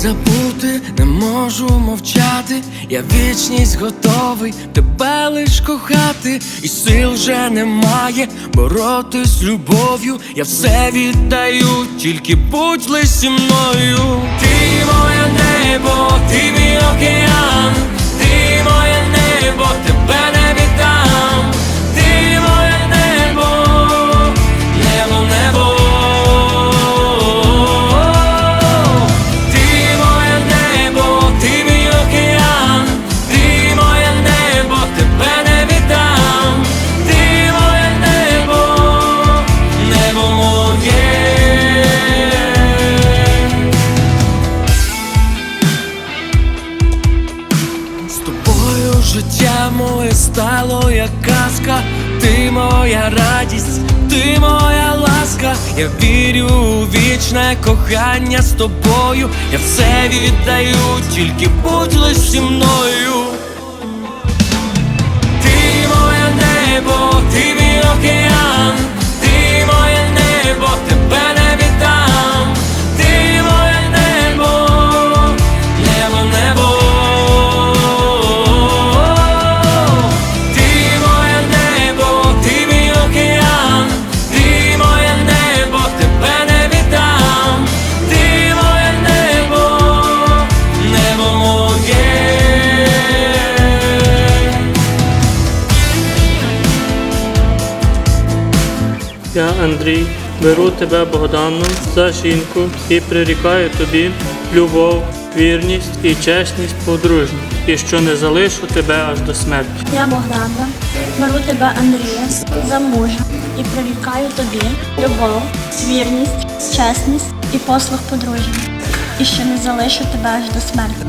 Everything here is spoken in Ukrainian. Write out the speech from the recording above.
забути, не можу мовчати. Я вічність готовий тебе лиш кохати, і сил вже немає боротись любов'ю. Я все віддаю, тільки будь лиш зі мною. Ти моє небо, ти мій океан, ти моє життя моє стало як казка, ти моя радість, ти моя ласка, я вірю у вічне кохання з тобою, я все віддаю, тільки будь лиш зі мною. Ти моє небо, ти мій океан, ти моє небо, тебе не Я, Андрій, беру тебе Богдану за жінку і прирікаю тобі любов, вірність і чесність подружню, і що не залишу тебе аж до смерті. Я Богдана, беру тебе Андрія за мужа і прирікаю тобі любов, вірність, чесність і послуг подружжя, і що не залишу тебе аж до смерті.